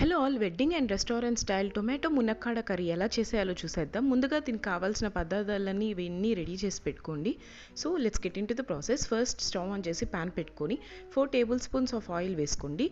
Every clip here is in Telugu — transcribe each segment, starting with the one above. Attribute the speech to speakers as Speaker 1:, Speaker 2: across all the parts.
Speaker 1: Hello all wedding and restaurant style tomato మునక్కాడ curry ఎలా చేసేయాలో చూసేద్దాం. ముందుగా దీనికి కావాల్సిన పదార్థాలన్నీ ఇవన్నీ రెడీ చేసి పెట్టుకోండి. So let's get into the process first stove on చేసి ప్యాన్ పెట్టుకొని four tablespoons of oil వేసుకోండి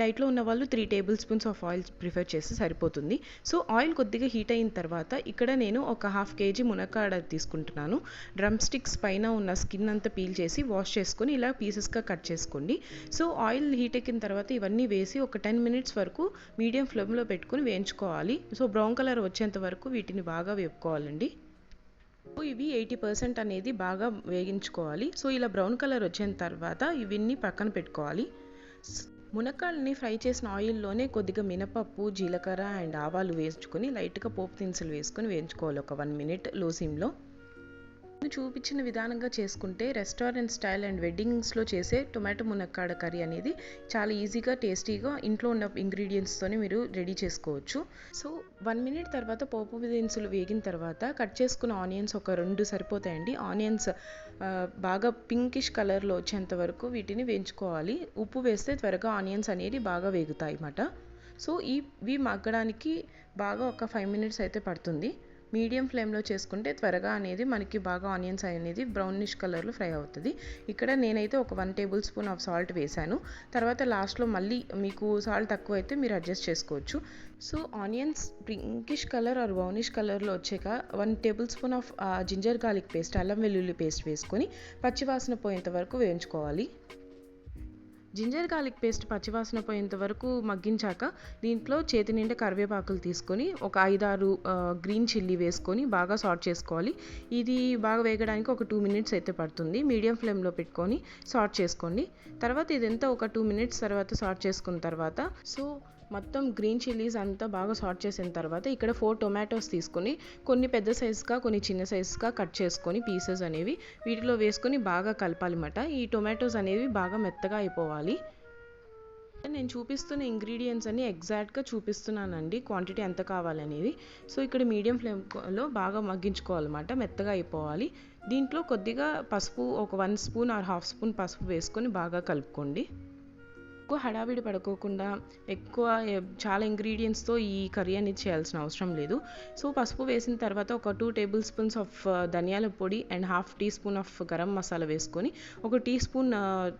Speaker 1: డైట్లో ఉన్న వాళ్ళు three tablespoons of oil prefer చేస్తే సరిపోతుంది. సో ఆయిల్ కొద్దిగా హీట్ అయిన తర్వాత ఇక్కడ నేను ఒక హాఫ్ కేజీ మునక్కాడ తీసుకుంటున్నాను. డ్రమ్ స్టిక్స్ పైన ఉన్న స్కిన్ అంతా పీల్ చేసి వాష్ చేసుకొని ఇలా పీసెస్గా కట్ చేసుకోండి. సో ఆయిల్ హీట్ ఎక్కిన తర్వాత ఇవన్నీ వేసి ఒక టెన్ మినిట్స్ వరకు మీడియం ఫ్లేమ్లో పెట్టుకుని వేయించుకోవాలి. సో బ్రౌన్ కలర్ వచ్చేంత వరకు వీటిని బాగా వేపుకోవాలండి. సో ఇవి ఎయిటీ పర్సెంట్ అనేది బాగా వేగించుకోవాలి. సో ఇలా బ్రౌన్ కలర్ వచ్చిన తర్వాత ఇవన్నీ పక్కన పెట్టుకోవాలి. మునక్కాళ్ళని ఫ్రై చేసిన ఆయిల్లోనే కొద్దిగా మినపప్పు జీలకర్ర అండ్ ఆవాలు వేసుకుని లైట్గా పోపు దినుసులు వేసుకొని వేయించుకోవాలి. ఒక వన్ మినిట్లో సిమ్లో. చూపించిన విధానంగా చేసుకుంటే రెస్టారెంట్ స్టైల్ అండ్ వెడ్డింగ్స్లో చేసే టొమాటో మునక్కాడ కర్రీ అనేది చాలా ఈజీగా టేస్టీగా ఇంట్లో ఉన్న ఇంగ్రీడియంట్స్తోనే మీరు రెడీ చేసుకోవచ్చు. సో వన్ మినిట్ తర్వాత పోపు దినుసులు వేగిన తర్వాత కట్ చేసుకున్న ఆనియన్స్ ఒక రెండు సరిపోతాయండి. ఆనియన్స్ బాగా పింకిష్ కలర్లో వచ్చేంత వరకు వీటిని వేయించుకోవాలి. ఉప్పు వేస్తే త్వరగా ఆనియన్స్ అనేది బాగా వేగుతాయి అన్నమాట. సో ఇవి మగ్గడానికి బాగా ఒక ఫైవ్ మినిట్స్ అయితే పడుతుంది. మీడియం ఫ్లేమ్లో చేసుకుంటే త్వరగా అనేది మనకి బాగా ఆనియన్స్ అనేది బ్రౌనిష్ కలర్లో ఫ్రై అవుతుంది. ఇక్కడ నేనైతే ఒక one table spoon of salt వేశాను. తర్వాత లాస్ట్లో మళ్ళీ మీకు సాల్ట్ తక్కువ అయితే మీరు అడ్జస్ట్ చేసుకోవచ్చు. So onions pinkish colour or brownish కలర్లో వచ్చాక one table spoon of ginger garlic paste అల్లం వెల్లుల్లి పేస్ట్ వేసుకొని పచ్చివాసన పోయేంత వరకు వేయించుకోవాలి. జింజర్ గార్లిక్ పేస్ట్ పచ్చివాసన పోయేంత వరకు మగ్గించాక దీంట్లో చేతి నిండా కరివేపాకులు తీసుకొని ఒక ఐదారు గ్రీన్ చిల్లీ వేసుకొని బాగా సార్ట్ చేసుకోవాలి. ఇది బాగా వేగడానికి ఒక టూ మినిట్స్ అయితే పడుతుంది. మీడియం ఫ్లేమ్లో పెట్టుకొని సార్ట్ చేసుకోండి. తర్వాత ఇదంతా ఒక టూ మినిట్స్ తర్వాత సార్ట్ చేసుకున్న తర్వాత సో మొత్తం గ్రీన్ చిల్లీస్ అంతా బాగా సార్ట్ చేసిన తర్వాత ఇక్కడ ఫోర్ టొమాటోస్ తీసుకొని కొన్ని పెద్ద సైజుగా కొన్ని చిన్న సైజుగా కట్ చేసుకొని పీసెస్ అనేవి వీటిలో వేసుకొని బాగా కలపాలన్నమాట ఈ టొమాటోస్ అనేవి బాగా మెత్తగా అయిపోవాలి. నేను చూపిస్తున్న ఇంగ్రీడియంట్స్ అన్ని ఎగ్జాక్ట్గా చూపిస్తున్నానండి క్వాంటిటీ ఎంత కావాలనేది. సో ఇక్కడ మీడియం ఫ్లేమ్లో బాగా మగ్గించుకోవాలన్నమాట మెత్తగా అయిపోవాలి. దీంట్లో కొద్దిగా పసుపు ఒక one spoon or half spoon పసుపు వేసుకొని బాగా కలుపుకోండి. ఎక్కువ హడావిడి పడుకోకుండా ఎక్కువ చాలా ఇంగ్రీడియంట్స్తో ఈ కర్రీ అనేది చేయాల్సిన అవసరం లేదు. సో పసుపు వేసిన తర్వాత ఒక టూ టేబుల్ స్పూన్స్ ఆఫ్ ధనియాల పొడి and half tea spoon of garam masala వేసుకొని ఒక టీ స్పూన్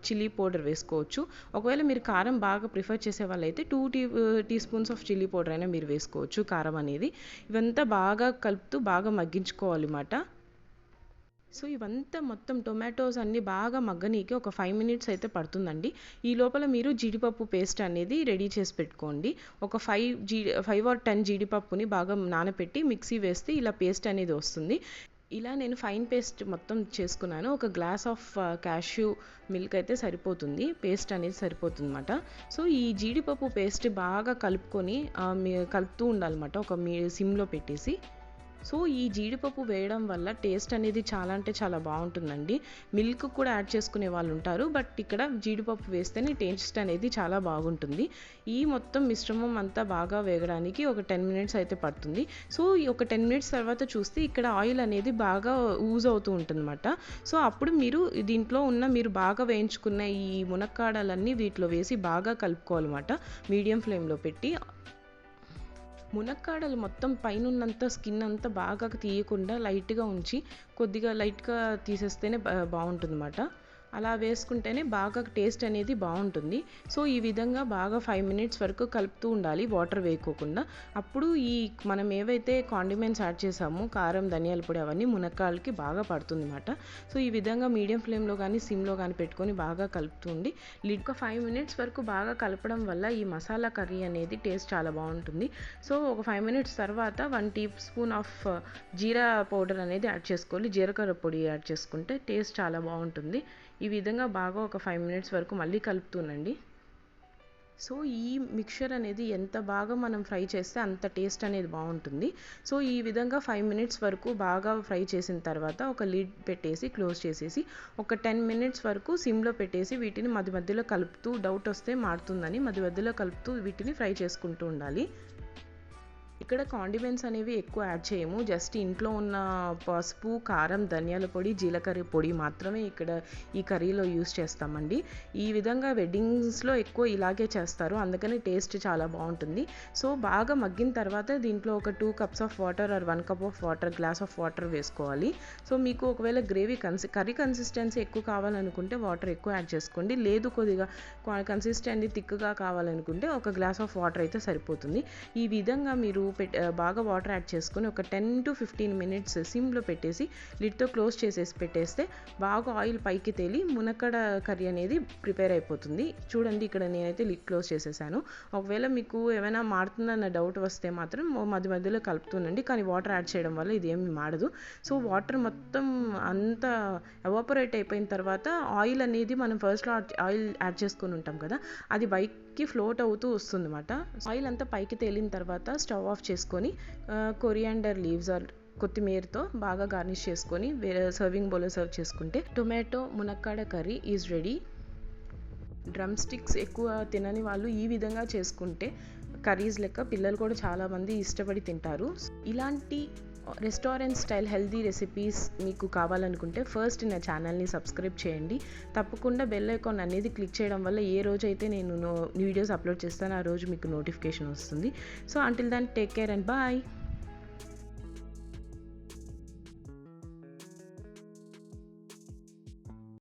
Speaker 1: చిల్లీ పౌడర్ వేసుకోవచ్చు. ఒకవేళ మీరు కారం బాగా ప్రిఫర్ చేసే వాళ్ళైతే two tea tea spoons of chilli powder అయినా మీరు వేసుకోవచ్చు కారం అనేది. ఇవంతా బాగా కలుపుతూ బాగా మగ్గించుకోవాలి అన్నమాట సో ఇవంతా మొత్తం టొమాటోస్ అన్నీ బాగా మగ్గనీకి ఒక ఫైవ్ మినిట్స్ అయితే పడుతుందండి. ఈ లోపల మీరు జీడిపప్పు పేస్ట్ అనేది రెడీ చేసి పెట్టుకోండి. ఒక ఫైవ్ జీ ఫైవ్ ఆర్ టెన్ జీడిపప్పుని బాగా నానపెట్టి మిక్సీ వేస్తే ఇలా పేస్ట్ అనేది వస్తుంది. ఇలా నేను ఫైన్ పేస్ట్ మొత్తం చేసుకున్నాను. ఒక గ్లాస్ ఆఫ్ క్యాష్యూ మిల్క్ అయితే సరిపోతుంది. పేస్ట్ అనేది సరిపోతుంది అనమాట సో ఈ జీడిపప్పు పేస్ట్ బాగా కలుపుకొని కలుపుతూ ఉండాలన్నమాట. ఒక మీ సిమ్లో పెట్టేసి. సో ఈ జీడిపప్పు వేయడం వల్ల టేస్ట్ అనేది చాలా అంటే చాలా బాగుంటుందండి. మిల్క్ కూడా యాడ్ చేసుకునే వాళ్ళు ఉంటారు. బట్ ఇక్కడ జీడిపప్పు వేస్తేనే టేస్ట్ అనేది చాలా బాగుంటుంది. ఈ మొత్తం మిశ్రమం అంతా బాగా వేగడానికి ఒక టెన్ మినిట్స్ అయితే పడుతుంది. సో ఈ ఒక టెన్ మినిట్స్ తర్వాత చూస్తే ఇక్కడ ఆయిల్ అనేది బాగా యూజ్ అవుతూ ఉంటుందన్నమాట. సో అప్పుడు మీరు దీంట్లో ఉన్న మీరు బాగా వేయించుకున్న ఈ మునక్కాడలన్నీ వీటిలో వేసి బాగా కలుపుకోవాలన్నమాట. మీడియం ఫ్లేమ్లో పెట్టి మునక్కాడలు మొత్తం పైనున్నంత స్కిన్ అంతా బాగా తీయకుండా లైట్గా ఉంచి కొద్దిగా లైట్గా తీసేస్తేనే బాగుంటుంది అన్నమాట అలా వేసుకుంటేనే బాగా టేస్ట్ అనేది బాగుంటుంది. సో ఈ విధంగా బాగా ఫైవ్ మినిట్స్ వరకు కలుపుతూ ఉండాలి వాటర్ వేయకోకుండా అప్పుడు ఈ మనం ఏవైతే కాండిమెంట్స్ యాడ్ చేసామో కారం ధనియాల పొడి అవన్నీ మునక్కాయలకి బాగా పడుతుంది అనమాట సో ఈ విధంగా మీడియం ఫ్లేమ్లో కానీ సిమ్లో కానీ పెట్టుకొని బాగా కలుపుతుండి లిడ్ ఒక ఫైవ్ మినిట్స్ వరకు బాగా కలపడం వల్ల ఈ మసాలా కర్రీ అనేది టేస్ట్ చాలా బాగుంటుంది. సో ఒక ఫైవ్ మినిట్స్ తర్వాత one tea spoon of jeera powder అనేది యాడ్ చేసుకోవాలి. జీలకర్ర పొడి యాడ్ చేసుకుంటే టేస్ట్ చాలా బాగుంటుంది. ఈ విధంగా బాగా ఒక ఫైవ్ మినిట్స్ వరకు మళ్ళీ కలుపుతూనండి. సో ఈ మిక్చర్ అనేది ఎంత బాగా మనం ఫ్రై చేస్తే అంత టేస్ట్ అనేది బాగుంటుంది. సో ఈ విధంగా ఫైవ్ మినిట్స్ వరకు బాగా ఫ్రై చేసిన తర్వాత ఒక లిడ్ పెట్టేసి క్లోజ్ చేసేసి ఒక టెన్ మినిట్స్ వరకు సిమ్లో పెట్టేసి వీటిని మధ్య మధ్యలో కలుపుతూ డౌట్ వస్తే మారుతుందని మధ్య మధ్యలో కలుపుతూ వీటిని ఫ్రై చేసుకుంటూ ఉండాలి. ఇక్కడ కాండిమెంట్స్ అనేవి ఎక్కువ యాడ్ చేయము. జస్ట్ ఇంట్లో ఉన్న పసుపు కారం ధనియాల పొడి జీలకర్ర పొడి మాత్రమే ఇక్కడ ఈ కర్రీలో యూస్ చేస్తామండి. ఈ విధంగా వెడ్డింగ్స్లో ఎక్కువ ఇలాగే చేస్తారు. అందుకని టేస్ట్ చాలా బాగుంటుంది. సో బాగా మగ్గిన తర్వాత దీంట్లో ఒక two cups of water or one cup of water glass of water వేసుకోవాలి. సో మీకు ఒకవేళ గ్రేవీ కన్సి కర్రీ కన్సిస్టెన్సీ ఎక్కువ కావాలనుకుంటే వాటర్ ఎక్కువ యాడ్ చేసుకోండి. లేదు కొద్దిగా కన్సిస్టెన్సీ థిక్గా కావాలనుకుంటే ఒక గ్లాస్ ఆఫ్ వాటర్ అయితే సరిపోతుంది. ఈ విధంగా మీరు బాగా వాటర్ యాడ్ చేసుకొని ఒక టెన్ టు ఫిఫ్టీన్ మినిట్స్ సిమ్లో పెట్టేసి లిడ్తో క్లోజ్ చేసేసి పెట్టేస్తే బాగా ఆయిల్ పైకి తేలి మునక్కడ కర్రీ అనేది ప్రిపేర్ అయిపోతుంది. చూడండి ఇక్కడ నేనైతే లిడ్ క్లోజ్ చేసేసాను. ఒకవేళ మీకు ఏమైనా మాడుతుందన్న డౌట్ వస్తే మాత్రం మధ్య మధ్యలో కలుపుతుండండి. కానీ వాటర్ యాడ్ చేయడం వల్ల ఇది ఏమి మాడదు సో వాటర్ మొత్తం అంతా ఎవాపరేట్ అయిపోయిన తర్వాత ఆయిల్ అనేది మనం ఫస్ట్లో ఆయిల్ యాడ్ చేసుకొని ఉంటాం కదా అది బైక్ పైకి ఫ్లోట్ అవుతూ వస్తుందన్నమాట. ఆయిల్ అంతా పైకి తేలిన తర్వాత స్టవ్ ఆఫ్ చేసుకొని కొరియాండర్ లీవ్స్ ఆర్ కొత్తిమీరతో బాగా గార్నిష్ చేసుకొని వేరే సర్వింగ్ బౌల్లో సర్వ్ చేసుకుంటే టొమాటో మునక్కాడ curry is ready. Drum sticks ఎక్కువ తినని వాళ్ళు ఈ విధంగా చేసుకుంటే కర్రీస్ లెక్క పిల్లలు కూడా చాలామంది ఇష్టపడి తింటారు. ఇలాంటి రెస్టారెంట్ స్టైల్ హెల్దీ రెసిపీస్ మీకు కావాలనుకుంటే ఫస్ట్ నా ఛానల్ని సబ్స్క్రైబ్ చేయండి. తప్పకుండా బెల్ ఐకాన్ అనేది క్లిక్ చేయడం వల్ల ఏ రోజు అయితే నేను వీడియోస్ అప్లోడ్ చేస్తానో ఆ రోజు మీకు నోటిఫికేషన్ వస్తుంది. So until then take care and bye